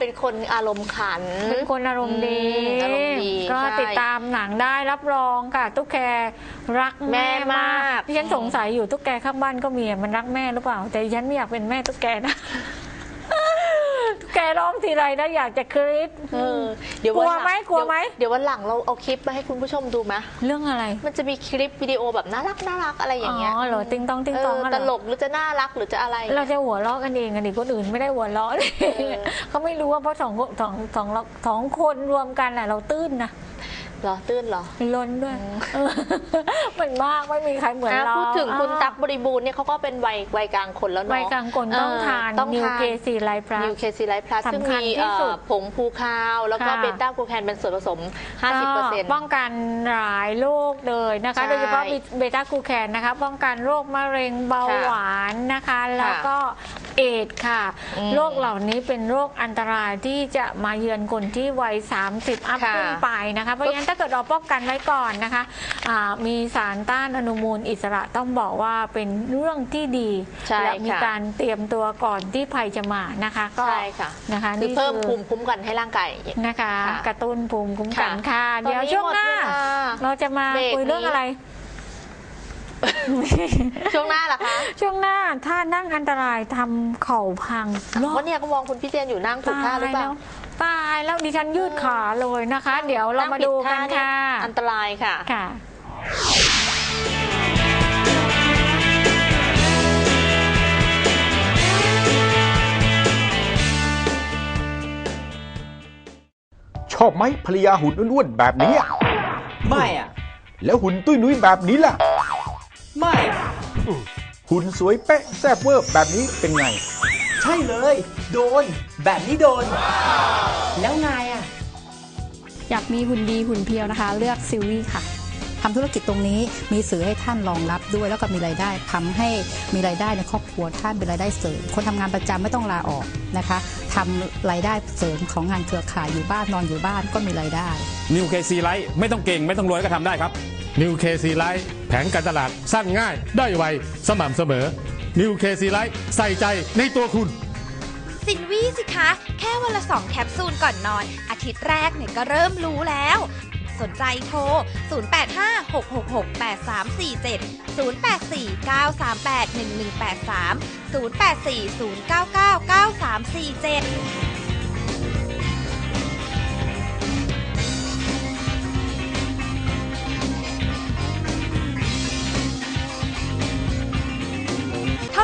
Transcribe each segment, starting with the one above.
เป็นคนอารมณ์ขัน เป็นคนอารมณ์ดีอืมอารมณ์ดีก็ใช่ติดตามหนังได้รับรองค่ะ ตุ๊กแกรักแม่แม่มามากก ที่ฉันสงสัยอยู่ตุ๊กแกข้างบ้านก็มีอะมันรักแม่หรือเปล่า แต่ดิฉันไม่อยากเป็นแม่ตุ๊กแกนะตุ๊ก แกร้องทีไรนะอยากจะกรี๊ด เออเดี๋ยวกลัวนหงไหมกลัวไหมเดี๋ยววันหลังเราเอาคลิปมาให้คุณผู้ชมดูไหมเรื่องอะไรมันจะมีคลิปวิดีโอแบบน่ารักน่ารักอะไรอย่างเงี้ยอ๋อเหรอติ๊งตองติ๊งตองเอออะเหรตอลกหรือจะน่ารักหรือจะอะไร เราจะหัวเราะกันเองกันดิคนอื่นไม่ได้หัวเราะเลยเออ เขาไม่รู้ว่าเพราะสองคนสองสองเราสองคนรวมกันแหละเราตื้นนะเหรอตื้นเหรอล้นด้วยเออมันมากไม่มีใครเหมือนอะเราพูดถึงคุณอ่าตั๊กบริบูรณ์เนี่ยเขาก็เป็นวัยวัยกลางคนแล้วเนาะวัยกลางคนต้องทานต้องนิวทานเคซีไลพลัสนิวเคซีไลท์พลัสสำคัญซึ่งมีที่สุดเอ่อผงภูคาว แล้วก็ค่ะเบต้ากูแคนเป็นส่วนผสม 50%ป้องกันหลายโรคเลยนะคะใช่โดยเฉพาะเบต้ากูแคนนะคะ ป้องกันโรคมะเร็งเบาค่ะหวานนะคะ แล้วก็ เอดส์ค่ะ อืมโรคเหล่านี้เป็นโรคอันตรายที่จะมาเยือนคนที่วัย 30 อัพค่ะขึ้นไปนะคะ เพราะฉะนั้นถ้าเกิดเราป้องกันไว้ก่อนนะคะอ่ามีสารต้านอนุมูลอิสระต้องบอกว่าเป็นเรื่องที่ดี ใช่และมีค่ะ การเตรียมตัวก่อนที่ภัยจะมานะคะก็ใช่ค่ะนะคะคือนี่เพิ่มภูมิคุ้มกันให้ร่างกาย นะคะ ค่ะกระตุ้นภูมิคุ้มกันค่ะค่ะเดี๋ยวตอนนี้ช่วงหน้า หมดเวลา เราจะมาเบรกคุยเรื่องนี้อะไร ช่วงหน้าล่ะคะช่วงหน้าถ้านั่งอันตรายทำเข่าพังวันนี้ก็มองคุณพี่เจนอยู่นั่งถูกท่าหรือเปล่าแล้วตายแล้วดิฉันยืดขาเลยนะคะ เดี๋ยวเรามาดูกันงผิท่ค่ะ เยอันตรายค่ะ ค่ะ ชอบไหมภรรยาหุ่นอ้วนๆแบบนี้อะไม่อะแล้วหุ่นตุ้ยนุ้ยแบบนี้ล่ะไม่ หุ่นสวยเป๊ะแซ่บเวอร์แบบนี้เป็นไง ใช่เลย โดน แบบนี้โดน แล้วไงอะอยากมีหุ่นดีหุ่นเพียวนะคะ เลือกซิลวี่ค่ะทำธุรกิจตรงนี้มีสื่อให้ท่านรองรับด้วย แล้วก็มีรายได้ทำให้มีรายได้ในครอบครัวท่านเป็นรายได้เสริม คนทำงานประจำไม่ต้องลาออกนะคะทำรายได้เสริมของงานเครือข่ายอยู่บ้านนอนอยู่บ้านก็มีรายได้นิวเคซีไลท์ไม่ต้องเก่งไม่ต้องรวยก็ทำได้ครับนิวเคซีไลท์แผ นการตลาดสั้นง่าย ได้ไว สม่ำเสมอนิวเคซีไลท์ใส่ใจในตัวคุณ ซินวี่สิคะ แค่วันละสองแคปซูลก่อนนอน อาทิตย์แรกเนี่ยก็เริ่มรู้แล้ว สนใจโทร 0856668347 0849381183 0840999347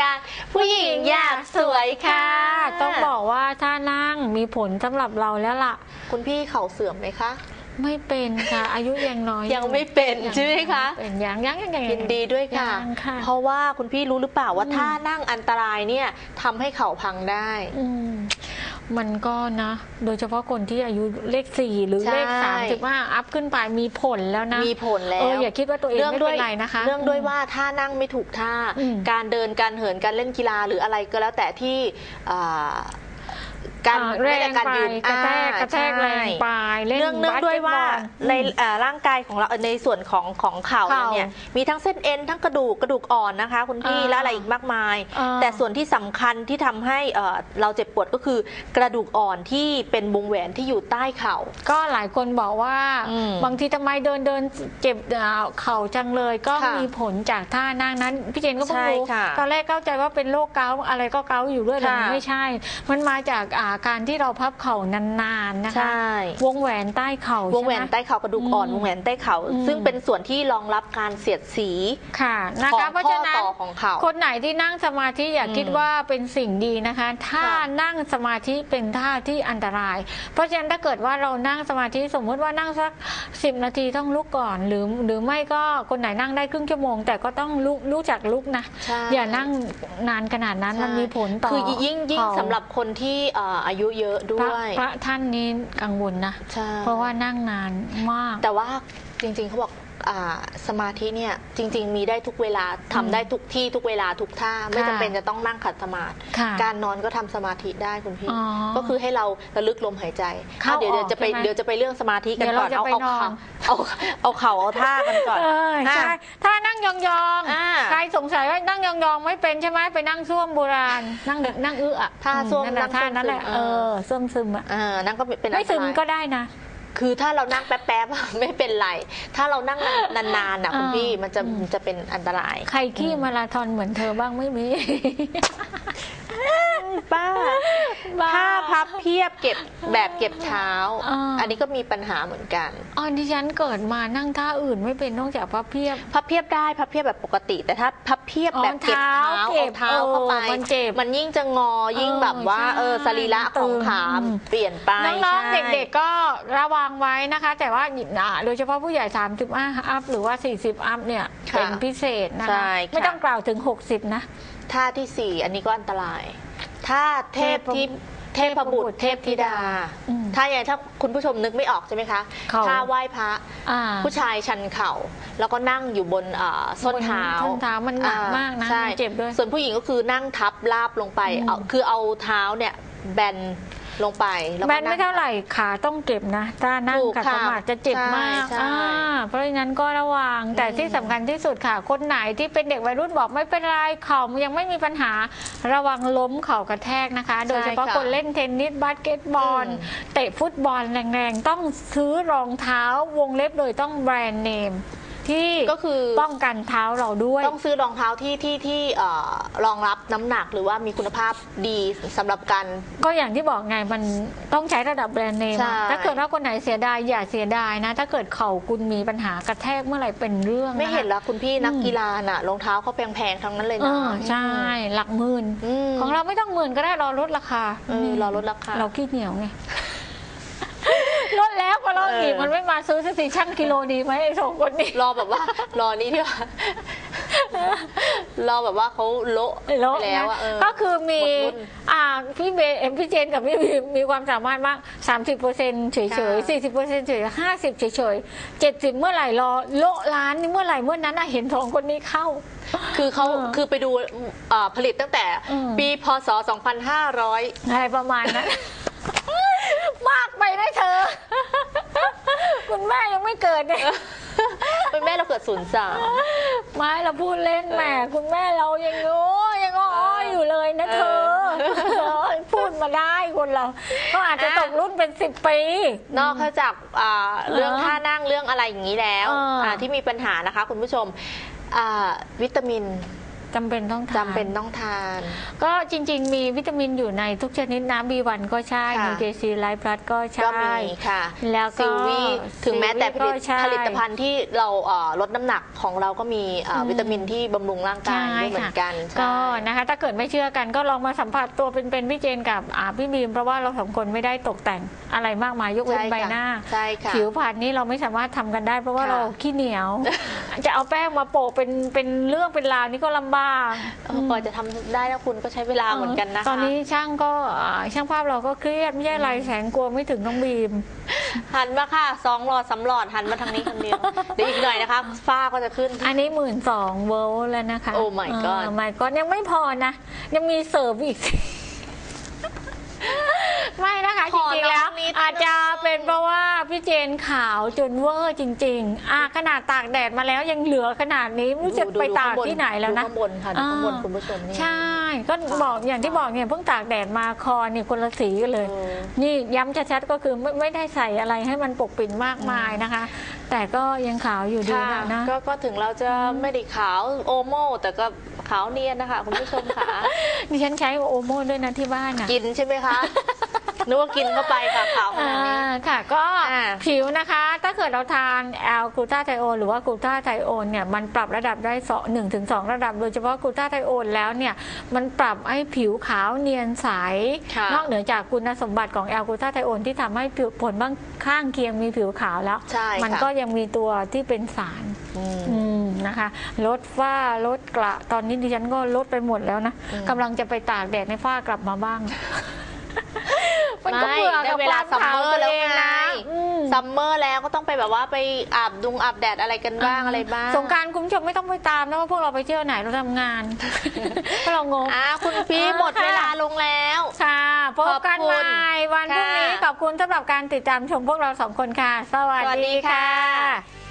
การผู้หญิงอยากสวยค่ะ ต้องบอกว่าถ้านั่งมีผลสำหรับเราแล้วล่ะ คุณพี่เข่าเสื่อมไหมคะ ไม่เป็นค่ะ อายุยังน้อยยังไม่เป็นยังใช่ไหมคะเป็นยังยังยังยังยินดีด้วยค่ะ ยังค่ะ เพราะว่าคุณพี่รู้หรือเปล่าว่าถ้านั่งอันตรายเนี่ยทำให้เข่าพังได้ อืม มันก็นะ โดยเฉพาะคนที่อายุเลขสี่หรือใช่เลขสามสิบห้าอัพขึ้นไปมีผลแล้วนะ มีผลแล้วเอออย่าคิดว่าตัวเองไม่เป็นไรนะคะ เรื่องด้วยว่าถ้านั่งไม่ถูกท่า อืมการเดินการเหินการเล่นกีฬาหรืออะไรก็แล้วแต่ที่อ่า การอ่าไม่แรได้งการไปยืนกระแทกอ่ากระแทกใช่แรงไปเล่นเรื่องเนื่องบาสด้วยเกตบอลว่าในอืมเอ่อร่างกายของเราในส่วนของของเข่าเข่าเนี่ยมีทั้งเส้นเอ็นทั้งกระดูกกระดูกอ่อนนะคะ คุณพี่อ่าและอะไรอีกมากมายอ่าแต่ส่วนที่สำคัญที่ทำให้เอ่อเราเจ็บปวดก็คือกระดูกอ่อนที่เป็นวงแหวนที่อยู่ใต้เข่า ก็หลายคนบอกว่าอืมบางทีทำไมเดินเดินเจ็บอ่าเข่าจังเลย ก็ค่ะมีผลจากท่านั่งนั้นพี่เจนก็เพิ่งใช่รู้ค่ะตอนแรกเข้าใจว่าเป็นโรคเกาต์อะไรก็เกาต์อยู่ด้วยแต่มันค่ะไม่ใช่ มันมาจากอ่าการที่เราพับเข่านานๆนะใช่คะวงแหวนใต้เข่าวงแหวนใต้เข่ากระดูกอ่อนอืมวงแหวนใต้เข่าอืมซึ่งเป็นส่วนที่รองรับการเสียดสีค่ะนะของคะเพราะข้อฉะนั้นต่อของเข่าคนไหนที่นั่งสมาธิอย่าอืมคิดว่าเป็นสิ่งดีนะคะ ถ้าค่ะนั่งสมาธิเป็นท่าที่อันตราย เพราะฉะนั้นถ้าเกิดว่าเรานั่งสมาธิสมมุติว่านั่งสักสิบนาทีต้องลุกก่อนหรือหรือไม่ก็คนไหนนั่งได้ครึ่งชั่วโมง แต่ก็ต้องลุกรู้จักลุกนะใช่อย่านั่งนานขนาดนั้นมันมีผลต่อคือยิ่งยิ่งเข่าสำหรับคนที่เอ่ออายุเยอะด้พระวยพระท่านนี้กังวลนะ ใช่ เพราะว่านั่งนานมาก แต่ว่าจริงๆเขาบอกอ่า สมาธิเนี่ยจริง ๆ มีได้ทุกเวลาทำได้ทุกที่ทุกเวลาทุกท่าไม่จำเป็นจะต้องนั่งขัดสมาธิค่ะการนอนก็ทำสมาธิได้คุณพี่ อ๋อก็คือให้เราระลึกลมหายใจเข้าอะเดี๋ยวอเดี๋อยกวจะไปใช่ไหมเดี๋ยวจะไปเรื่องสมาธิกันเดี๋ยวก่อนเราจะเอาไปเอานอน เข่าเอาเอาเข่าเอาท่ากันก่อน เออใช่อะถ้านั่งยองอ่า ๆใครสงสัยว่านั่งยองๆไม่เป็นใช่ไหมไปนั่งซ่วมโบราณ นั่งนั่งอื้ออะท่าซ่วมนั่นแหละนั่งท่านั้นแหละซ่วมซึมเออซ่วมซึมอะอ่านั่นก็เป็นอันตรายไม่ซึมก็ได้นะ คือถ้าเรานั่งแป๊บๆ ไม่เป็นไร ถ้าเรานั่งนานๆนะคุณอ่าพี่มันจะอืมจะเป็นอันตราย ใครขี้มาราธอนเหมือนเธอบ้างไม่มี ป้าบ้าถ้าพับเพียบเก็บแบบเก็บเท้า อ่า อันนี้ก็มีปัญหาเหมือนกัน อ๋อดิฉันเกิดมานั่งท่าอื่นไม่เป็นนอกจากพับเพียบ พับเพียบได้พับเพียบแบบปกติ แต่ถ้าพับเพียบแบบเก็บเท้าอ๋อเท้าเอาเท้าเข้าไปเออมันเจ็บมันยิ่งจะงอยิ่งเออแบบว่าใช่เออสรีระของขาอืมเปลี่ยนไปน้องๆ ใช่ เด็กๆ ก็ระวังไว้นะคะ แต่ว่าอ่าโดยเฉพาะผู้ใหญ่30อัพ หรือว่า 40 อัพเนี่ย ค่ะเป็นพิเศษนะใช่คะ ค่ะ ไม่ต้องกล่าวถึง 60 นะท่าที่สี่อันนี้ก็อันตรายถ้าเทพที่เทพบุตรเทพธิดา อืมถ้าอย่างถ้าคุณผู้ชมนึกไม่ออกใช่ไหมคะเข่าท่าไหว้พระ อ่า ผู้ชายชันเข่า แล้วก็นั่งอยู่บนเอ่อส้นเท้าบนส้นเท้ามันหนักมากนะใช่มันเจ็บด้วยส่วนผู้หญิงก็คือนั่งทับลาบลงไปอืมเอาคือเอาเท้าเนี่ยแบน ลงไปแล้วก็แบนไม่ง เท่าไหร่ขาต้องเก็บนะถ้านั่งถูกขัดสค่ะมาธิจะเจ็บมากใช่ใช่อ่าเพราะฉะนั้นก็ระวังแต่ที่สำคัญที่สุดค่ะ คนไหนที่เป็นเด็กวัยรุ่นบอกไม่เป็นไรเข่ายังไม่มีปัญหาระวังล้มเข่ากระแทกนะคะ โดยเฉพาะคนเล่นเทนนิสบาสเกตบอล เตะฟุตบอลแรงๆ ต้องซื้อรองเท้าวงเล็บโดยต้องแบรนด์เนม ที่ก็คือ ป้องกันเท้าเราด้วย ต้องซื้อรองเท้าที่ที่ที่เอ่อรองรับน้ำหนักหรือว่ามีคุณภาพดีสำหรับการ ก็อย่างที่บอกไงมันต้องใช้ระดับแบรนด์เนมใช่ อะถ้าเกิดว่าคนไหนเสียดายอย่าเสียดายนะ ถ้าเกิดเข่าคุณมีปัญหากระแทกเมื่อไหร่เป็นเรื่องไม่เห็นนะคะแล้วคุณพี่นักอืม กีฬาน่ะรองเท้าเขาแพงๆทั้งนั้นเลยเอนะอใช่ หลักหมื่นอืมของเราไม่ต้องหมื่นก็ได้รอลดราคาเออรอลดราคา เราขี้เหนียวไง ลดแล้วก็ลดอีกเออมันไม่มาซื้อสักทีช่างกิโลดีไหมไอ้สองคนนี้ รอแบบว่ารอนี้ที่ว่ารอแบบว่าเขาโละลดไปแล้วอะนะเออ ก็คือมีหมดรุ่นอ่าพี่เบเอ็มพี่เจนกับพี่บีมมีความสามารถมาก 30เปอร์เซ็นต์เฉยค่ะเฉยสี่สิบเปอร์เซ็นต์เฉยห้าสิบเฉยเฉยเจ็ดสิบเมื่อไหร่รอโละร้านนี่เมื่อไหร่เมื่อนั้นน่ะเห็นสองคนนี้เข้า คือเขาเออคือไปดูเอ่อผลิตตั้งแต่อืม ปีพศ 2500 อะไรประมาณนั้น มากไปนะเธอ คุณแม่ยังไม่เกิดเนี่ยเป็นแม่เราเกิดศูนย์สามไม่เราพูดเล่นแหมคุณแม่เรายังโอ้ยังอ้อยอยู่เลยนะเธอพูดมาได้คนเราก็อาจจะตกรุ่นเป็นสิบปี นอกจากอ่าเรื่องเออท่านั่งเรื่องอะไรอย่างนี้แล้วเอออ่าที่มีปัญหานะคะคุณผู้ชมอ่าวิตามิน จำเป็นต้องทาน จำเป็นต้องทาน ก็จริง ๆ มีวิตามินอยู่ในทุกชนิดนะ B1 ก็ใช่ค่ะนิวเคซีไลฟ์พลัสก็ใช่ก็มีค่ะแล้วก็ซิลวีถึงแม้แต่ผลิตก็ใช่ผลิตภัณฑ์ที่เราเอ่อลดน้ำหนักของเราก็มีเอ่ออม วิตามินที่บำรุงร่างกายด้วยเหมือนกันก็ใช่นะคะถ้าเกิดไม่เชื่อกันก็ลองมาสัมผัสตัวเป็นๆพี่เจนกับอ่าพี่บีม เพราะว่าเราสองคนไม่ได้ตกแต่งอะไรมากมายยกเว้นใช่ค่ะใบหน้า ใช่ค่ะผิวพรรณนี่เราไม่สามารถทำกันได้ เพราะว่าค่ะ เราขี้เหนียวจะเอาแป้งมาโปะเป็นเป็นเรื่องเป็นราวนี่ก็ลำบากเออกว่าจะทำได้แล้วคุณก็ใช้เวลาเหมือนกันนะคะ ตอนนี้ช่างก็อ่าช่างภาพเราก็เครียดไม่ใช่ไรแสงกลัวไม่ถึงน้องบีม หันมาค่ะสองหลอดสามหลอดหันมาทางนี้คนเดียว เดี๋ยวอีกหน่อยนะคะ ฝ้าก็จะขึ้น อันนี้หมื่นสองเวลแล้วนะคะ Oh my god ไม่ก็ยังไม่พอนะ ยังมีเสิร์ฟอีกไม่ นะคะขจอริงๆแล้วน้องนิดอาจจะเป็นเพราะว่าพี่เจนขาวจนเวอร์จริงๆอะขนาดตากแดดมาแล้วยังเหลือขนาดนี้ไม่รู้จะดูไปดูตากข้งบที่ไหนแล้วนะดูข้างบนค่ะดูข้างบนคุณผู้ชมนี่ ใช่ ก็บอกอย่างที่บอกเนี่ยเพิ่งตากแดดมาคอเนี่ยคนละสีกันเลย เออ นี่ย้ำชัดๆก็คือไม่ไม่ได้ใส่อะไรให้มันปกปิดมากมายนะคะ แต่ก็ยังขาวอยู่ดีค่ะนะนะก็ก็ถึงเราจะไม่ได้ขาวโอโมแต่ก็ขาวเนียนนะคะคุณผู้ชมค่ะ ดิฉันใช้โอโมด้วยนะที่บ้านอะกินใช่ไหมคะ นึกว่ากินเข้าไปค่ะขาวขนาดนี้ อ่าค่ะก็อ่าผิวนะคะ ถ้าเกิดเราทานแอลกลูตาไทโอนหรือว่ากลูตาไทโอนเนี่ยมันปรับระดับได้สองหนึ่งถึงสองระดับ โดยเฉพาะกลูตาไทโอนแล้วเนี่ยมันปรับให้ผิวขาวเนียนใส ค่ะนอกเหนือจากคุณสมบัติของแอลกลูตาไทโอนที่ทำให้ผิวผลบ้างข้างเคียงมีผิวขาวแล้ว ใช่มันค่ะก็ยังมีตัวที่เป็นสาร อืม อืมนะคะลดฝ้าลดกระตอนนี้ดิฉันก็ลดไปหมดแล้วนะอืมกำลังจะไปตากแดดในฝ้ากลับมาบ้าง มันก็ไม่เบื่อได้กับเวคลาวามซัมขาวเมอตัร์วแล้วเองไงนะอืมซัมเมอร์แล้วก็ต้องไปแบบว่าไปอาบดุงอาบแดดอะไรกันบ้างอะไรบ้างสงกรารคุณผู้ชมไม่ต้องไปตามนะว่าพวกเราไปเที่ยวไหนเราทำงาน เพราะเรางง อ่าคุณพี่อ่าหมดเวลาค่ะลงแล้ว ค่ะพบกันขอบคุใหณม่วันพรุ่งนี้ค่ะขอบคุณสำหรับการติดตามชมพวกเราสองคนค่ะ สวัสสวัสดีดีค่ะ ค่ะ